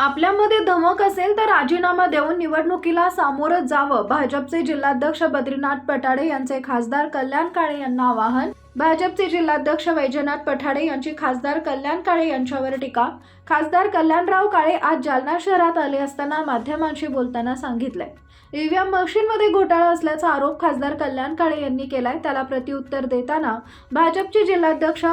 आपल्यामध्ये धमक असेल तर राजीनामा देऊन निवडणुकीला सामोरं जावं. भाजपचे जिल्हाध्यक्ष बद्रीनाथ पठाडे यांचे खासदार कल्याण काळे यांना आवाहन. भाजपचे जिल्हाध्यक्ष वैजनाथ पठाडे यांची खासदार कल्याण काळे यांच्यावर टीका. खासदार कल्याणराव काळे आज जालना शहरात आले असताना माध्यमांशी बोलताना सांगितलंय. ईव्हीएम मशीनमध्ये घोटाळा असल्याचा आरोप खासदार कल्याण काळे यांनी केलाय. त्याला प्रत्युत्तर देताना भाजपचे जिल्हाध्यक्ष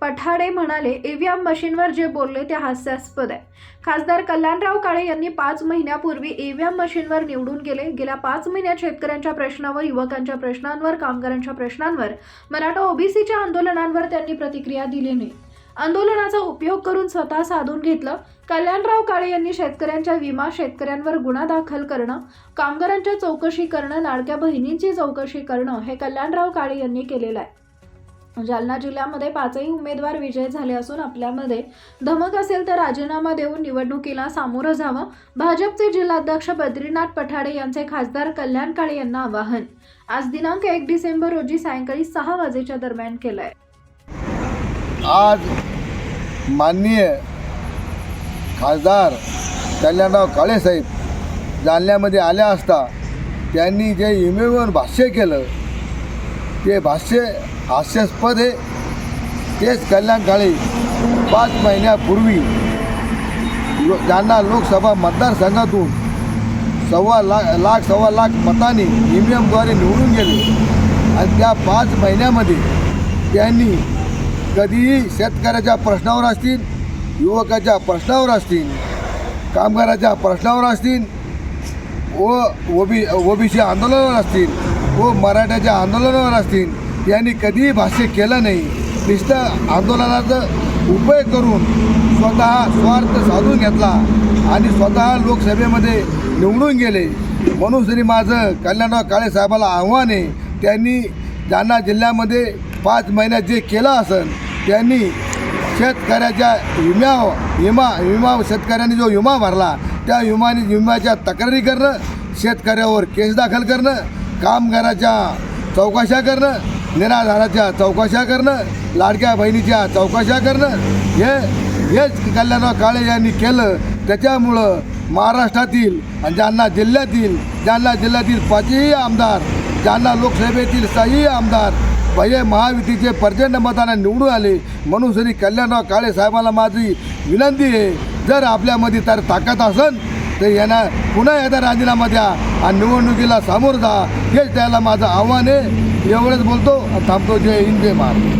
पठाडे म्हणाले ईव्हीएम मशीनवर जे बोलले ते हास्यास्पद आहे. खासदार कल्याणराव काळे यांनी पाच महिन्यापूर्वी ईव्हीएम मशीनवर निवडून गेले. गेल्या पाच महिन्यात शेतकऱ्यांच्या प्रश्नावर युवकांच्या प्रश्नांवर कामगारांच्या प्रश्नांवर मराठा ओबीसीच्या आंदोलनांवर त्यांनी प्रतिक्रिया दिली नाही. आंदोलनाचा उपयोग करून स्वतः साधून घेतलं कल्याणराव काळे यांनी शेतकऱ्यांच्या विमा शेतकऱ्यांवर गुन्हा दाखल करणं कामगारांच्या चौकशी करणं लाडक्या बहिणींची चौकशी करणं हे कल्याणराव काळे यांनी केलेलं आहे. जालना जिल्ह्यामध्ये पाचही उमेदवार विजय झाले असून आपल्यामध्ये धमक असेल तर राजीनामा देऊन निवडणुकीला सामोरं जावं. भाजपचे जिल्हाध्यक्ष बद्रीनाथ पठाडे यांचे खासदार कल्याण काळे यांना आवाहन. आज दिनांक एक डिसेंबर रोजी सायंकाळी सहा वाजेच्या दरम्यान केलंय. आज माननीय खासदार कल्याणराव काळेसाहेब जालन्यामध्ये आल्या असता त्यांनी जे इमेवर भाष्य केलं ते भाष्य हास्यास्पद आहे तेच कल्याण काळे पाच महिन्यापूर्वी लो जालना लोकसभा मतदारसंघातून सव्वा लाख लाख सव्वा लाख मताने ई व्ही एमद्वारे निवडून गेले. आणि त्या पाच महिन्यामध्ये त्यांनी कधीही शेतकऱ्याच्या प्रश्नावर असतील युवकाच्या प्रश्नावर असतील कामगाराच्या प्रश्नावर असतील व ओबी ओबीसी आंदोलनावर असतील व मराठ्याच्या आंदोलनावर असतील यांनी कधीही भाष्य केलं नाही. नुसतं आंदोलनाचा उपयोग करून स्वतः स्वार्थ साधून घेतला आणि स्वतः लोकसभेमध्ये निवडून गेले. म्हणून तरी माझं कल्याणराव काळे साहेबाला आव्हान आहे त्यांनी जालना जिल्ह्यामध्ये पाच महिन्यात जे केलं असेल त्यांनी शेतकऱ्याच्या विम्या विमा विमा शेतकऱ्यांनी जो विमा भरला त्या विमाने विम्याच्या तक्रारी करणं शेतकऱ्यावर केस दाखल करणं कामगाराच्या चौकशा करणं निराधाराच्या चौकशा करणं लाडक्या बहिणीच्या चौकशा करणं हे हेच कल्याणराव काळे यांनी केलं. त्याच्यामुळं महाराष्ट्रातील आणि जालना जिल्ह्यातील जालना जिल्ह्यातील पाचही आमदार जालना लोकसभेतील सहाही आमदार भये महायुतीचे प्रचंड मताने निवडून आले. म्हणून श्री कल्याणराव काळे साहेबांना माझी विनंती आहे जर आपल्यामध्ये तर ताकद असेल तर यांना पुन्हा एकदा राजीनामा द्या आणि निवडणुकीला सामोरं जा. हेच त्याला माझं आव्हान आहे. एवढंच बोलतो. थांबतो जय हिंद जय महाराष्ट्र.